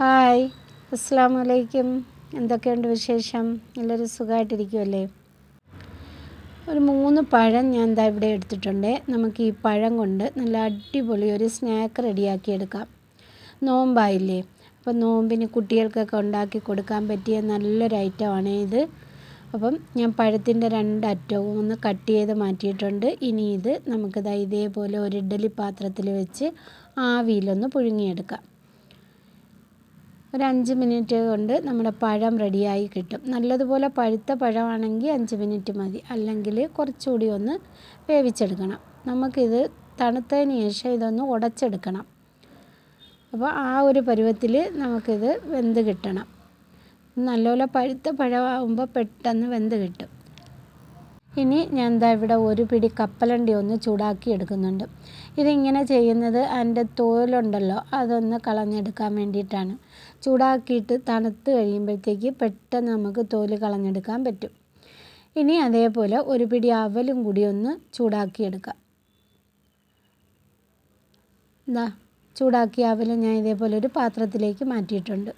Hi. അസ്സാം വലൈക്കും എന്തൊക്കെയുണ്ട് വിശേഷം? എല്ലാവരും സുഖമായിട്ടിരിക്കുമല്ലേ ഒരു മൂന്ന് പഴം ഞാൻ എന്താ ഇവിടെ എടുത്തിട്ടുണ്ട്. നമുക്ക് ഈ പഴം കൊണ്ട് നല്ല അടിപൊളി ഒരു സ്നാക്ക് റെഡിയാക്കി എടുക്കാം. നോമ്പായില്ലേ? അപ്പം നോമ്പിന് കുട്ടികൾക്കൊക്കെ ഉണ്ടാക്കി കൊടുക്കാൻ പറ്റിയ നല്ലൊരു ഐറ്റമാണ് ഇത്. അപ്പം ഞാൻ പഴത്തിന്റെ രണ്ടറ്റവും ഒന്ന് കട്ട് ചെയ്ത് മാറ്റിയിട്ടുണ്ട്. ഇനി ഇത് നമുക്കിതാ ഇതേപോലെ ഒരു ഇഡ്ഡലി പാത്രത്തിൽ വെച്ച് ആവിയിലൊന്ന് പുഴുങ്ങിയെടുക്കാം. ഒരു അഞ്ച് മിനിറ്റ് കൊണ്ട് നമ്മുടെ പഴം റെഡിയായി കിട്ടും. നല്ലതുപോലെ പഴുത്ത പഴമാണെങ്കിൽ അഞ്ച് മിനിറ്റ് മതി. അല്ലെങ്കിൽ കുറച്ചുകൂടി ഒന്ന് വേവിച്ചെടുക്കണം. നമുക്കിത് തണുത്തതിന് ശേഷം ഇതൊന്ന് ഉടച്ചെടുക്കണം. അപ്പോൾ ആ ഒരു പരുവത്തിൽ നമുക്കിത് വെന്ത് കിട്ടണം. നല്ലപോലെ പഴുത്ത പഴമാകുമ്പോൾ പെട്ടെന്ന് വെന്ത് കിട്ടും. ഇനി ഞാൻ എന്താ ഇവിടെ ഒരു പിടി കപ്പലണ്ടി ഒന്ന് ചൂടാക്കി എടുക്കുന്നുണ്ട്. ഇതിങ്ങനെ ചെയ്യുന്നത് അതിന്റെ തോലുണ്ടല്ലോ അതൊന്ന് കളഞ്ഞെടുക്കാൻ വേണ്ടിയിട്ടാണ്. ചൂടാക്കിയിട്ട് തണുത്ത് കഴിയുമ്പോഴത്തേക്ക് പെട്ടെന്ന് നമുക്ക് തോൽ കളഞ്ഞെടുക്കാൻ പറ്റും. ഇനി അതേപോലെ ഒരു പിടി അവലും കൂടി ഒന്ന് ചൂടാക്കിയെടുക്കാം എന്താ ചൂടാക്കിയ അവൽ ഞാൻ ഇതേപോലെ ഒരു പാത്രത്തിലേക്ക് മാറ്റിയിട്ടുണ്ട്.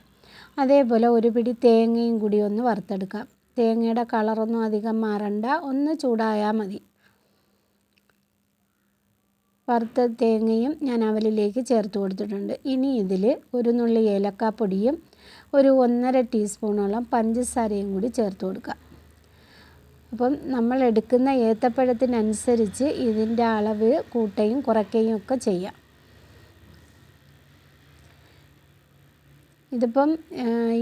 അതേപോലെ ഒരു പിടി തേങ്ങയും കൂടി ഒന്ന് വറുത്തെടുക്കാം. തേങ്ങയുടെ കളറൊന്നും അധികം മാറണ്ട. ഒന്ന് ചൂടായാൽ മതി. വറുത്ത തേങ്ങയും ഞാൻ അവലിലേക്ക് ചേർത്ത് കൊടുത്തിട്ടുണ്ട്. ഇനി ഇതിൽ ഒരു നുള്ളി ഏലക്കാപ്പൊടിയും ഒരു ഒന്നര ടീസ്പൂണോളം പഞ്ചസാരയും കൂടി ചേർത്ത് കൊടുക്കുക അപ്പം നമ്മൾ എടുക്കുന്ന ഏത്തപ്പഴത്തിനനുസരിച്ച് ഇതിന്റെ അളവ് കൂട്ടുകയും കുറയ്ക്കുകയും ഒക്കെ ചെയ്യാം. ഇതിപ്പം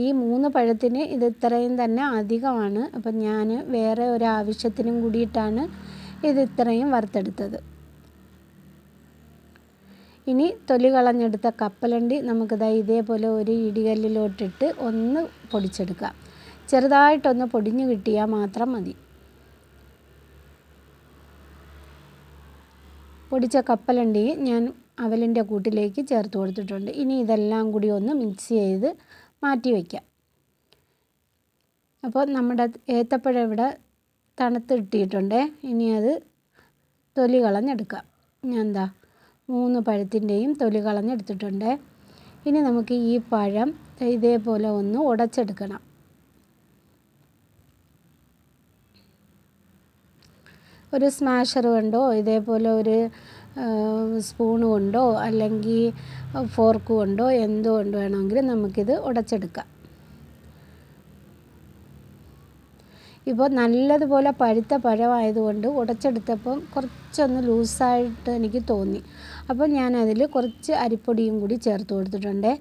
ഈ മൂന്ന് പഴത്തിന് ഇത് ഇത്രയും തന്നെ അധികമാണ്. അപ്പം ഞാൻ വേറെ ഒരു ആവശ്യത്തിനും കൂടിയിട്ടാണ് ഇത് ഇത്രയും വറുത്തെടുത്തത്. ഇനി തൊലി കളഞ്ഞെടുത്ത കപ്പലണ്ടി നമുക്കിതാ ഇതേപോലെ ഒരു ഇടികല്ലിലോട്ടിട്ട് ഒന്ന് പൊടിച്ചെടുക്കാം ചെറുതായിട്ടൊന്ന് പൊടിഞ്ഞു കിട്ടിയാൽ മാത്രം മതി. പൊടിച്ച കപ്പലണ്ടി ഞാൻ അവലിന്റെ കൂട്ടിലേക്ക് ചേർത്ത് കൊടുത്തിട്ടുണ്ട്. ഇനി ഇതെല്ലാം കൂടി ഒന്ന് മിക്സ് ചെയ്ത് മാറ്റി വയ്ക്കാം അപ്പോൾ നമ്മുടെ ഏത്തപ്പഴം ഇവിടെ തണുത്ത് കിട്ടിയിട്ടുണ്ട്. ഇനി അത് തൊലി കളഞ്ഞെടുക്കാം. ഞാൻ എന്താ? മൂന്ന് പഴത്തിന്റെയും തൊലി കളഞ്ഞെടുത്തിട്ടുണ്ട്. ഇനി നമുക്ക് ഈ പഴം ഇതേപോലെ ഒന്ന് ഉടച്ചെടുക്കണം. ഒരു സ്മാഷർ കൊണ്ടോ? ഇതേപോലെ ഒരു സ്പൂൺ കൊണ്ടോ അല്ലെങ്കിൽ ഫോർക്ക് കൊണ്ടോ എന്തുകൊണ്ട് വേണമെങ്കിലും നമുക്കിത് ഉടച്ചെടുക്കാം. ഇപ്പോൾ നല്ലതുപോലെ പഴുത്ത പഴമായതുകൊണ്ട് ഉടച്ചെടുത്തപ്പം കുറച്ചൊന്ന് ലൂസായിട്ട് എനിക്ക് തോന്നി. അപ്പോൾ ഞാനതിൽ കുറച്ച് അരിപ്പൊടിയും കൂടി ചേർത്ത് കൊടുത്തിട്ടുണ്ട്.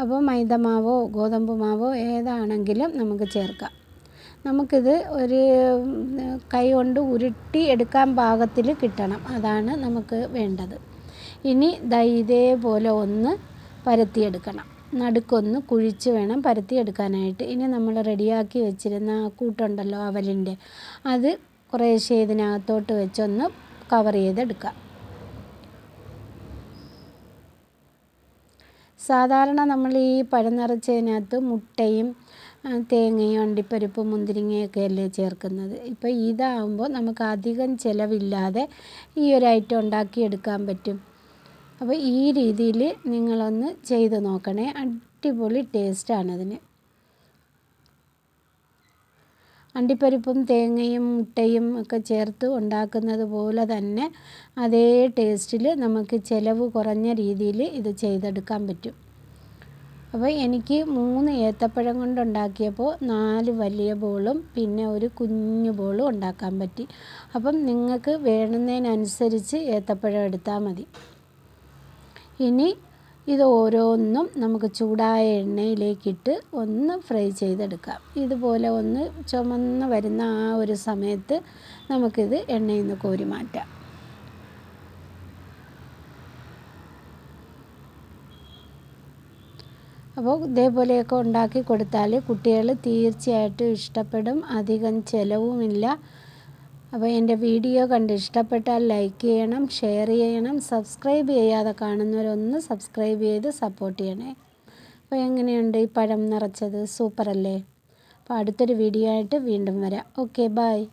അപ്പോൾ മൈദ മാവോ ഗോതമ്പ് മാവോ ഏതാണെങ്കിലും നമുക്ക് ചേർക്കാം. നമുക്കിത് ഒരു കൈ കൊണ്ട് ഉരുട്ടി എടുക്കാൻ പാകത്തിൽ കിട്ടണം. അതാണ് നമുക്ക് വേണ്ടത്. ഇനി ദാ ഇതേപോലെ ഒന്ന് പരത്തിയെടുക്കണം. നടുക്കൊന്ന് കുഴിച്ച് വേണം പരത്തിയെടുക്കാനായിട്ട്. ഇനി നമ്മൾ റെഡിയാക്കി വെച്ചിരുന്ന ആ കൂട്ടുണ്ടല്ലോ അവലിന്റെ അത് കുറേശ്ശെ ഇതിനകത്തോട്ട് വെച്ചൊന്ന് കവർ ചെയ്തെടുക്കാം. സാധാരണ നമ്മൾ ഈ പഴം നിറച്ചതിനകത്ത് മുട്ടയും തേങ്ങയും അണ്ടിപ്പരിപ്പും മുന്തിരിങ്ങയൊക്കെ അല്ലേ ചേർക്കുന്നത്? ഇപ്പോൾ ഇതാകുമ്പോൾ നമുക്ക് അധികം ചിലവില്ലാതെ ഈ ഒരു ഐറ്റം ഉണ്ടാക്കിയെടുക്കാൻ പറ്റും. അപ്പോൾ ഈ രീതിയിൽ നിങ്ങളൊന്ന് ചെയ്ത് നോക്കണേ. അടിപൊളി ടേസ്റ്റാണതിന് അണ്ടിപ്പരിപ്പും തേങ്ങയും മുട്ടയും ഒക്കെ ചേർത്ത് ഉണ്ടാക്കുന്നത് പോലെ തന്നെ അതേ ടേസ്റ്റിൽ നമുക്ക് ചിലവ് കുറഞ്ഞ രീതിയിൽ ഇത് ചെയ്തെടുക്കാൻ പറ്റും. അപ്പോൾ എനിക്ക് മൂന്ന് ഏത്തപ്പഴം കൊണ്ടുണ്ടാക്കിയപ്പോൾ നാല് വലിയ ബോളും പിന്നെ ഒരു കുഞ്ഞു ബോളും ഉണ്ടാക്കാൻ പറ്റി. അപ്പം നിങ്ങൾക്ക് വേണ്ടുന്നതിനനുസരിച്ച് ഏത്തപ്പഴം എടുത്താൽ മതി. ഇനി ഇത് ഓരോന്നും നമുക്ക് ചൂടായ എണ്ണയിലേക്കിട്ട് ഒന്ന് ഫ്രൈ ചെയ്തെടുക്കാം. ഇതുപോലെ ഒന്ന് ചുമന്ന് വരുന്ന ആ ഒരു സമയത്ത് നമുക്കിത് എണ്ണയിൽ നിന്ന് കോരി മാറ്റാം. അപ്പോൾ ഇതേപോലെയൊക്കെ ഉണ്ടാക്കി കൊടുത്താൽ കുട്ടികൾ തീർച്ചയായിട്ടും ഇഷ്ടപ്പെടും. അധികം ചിലവുമില്ല. അപ്പോൾ എന്റെ വീഡിയോ കണ്ട് ഇഷ്ടപ്പെട്ടാൽ ലൈക്ക് ചെയ്യണം ഷെയർ ചെയ്യണം സബ്സ്ക്രൈബ് ചെയ്യാതെ കാണുന്നവരൊന്ന് സബ്സ്ക്രൈബ് ചെയ്ത് സപ്പോർട്ട് ചെയ്യണേ. അപ്പോൾ എങ്ങനെയുണ്ട് ഈ പഴം നിറച്ചത്? സൂപ്പറല്ലേ? അപ്പോൾ അടുത്തൊരു വീഡിയോ ആയിട്ട് വീണ്ടും വരാം. Okay bye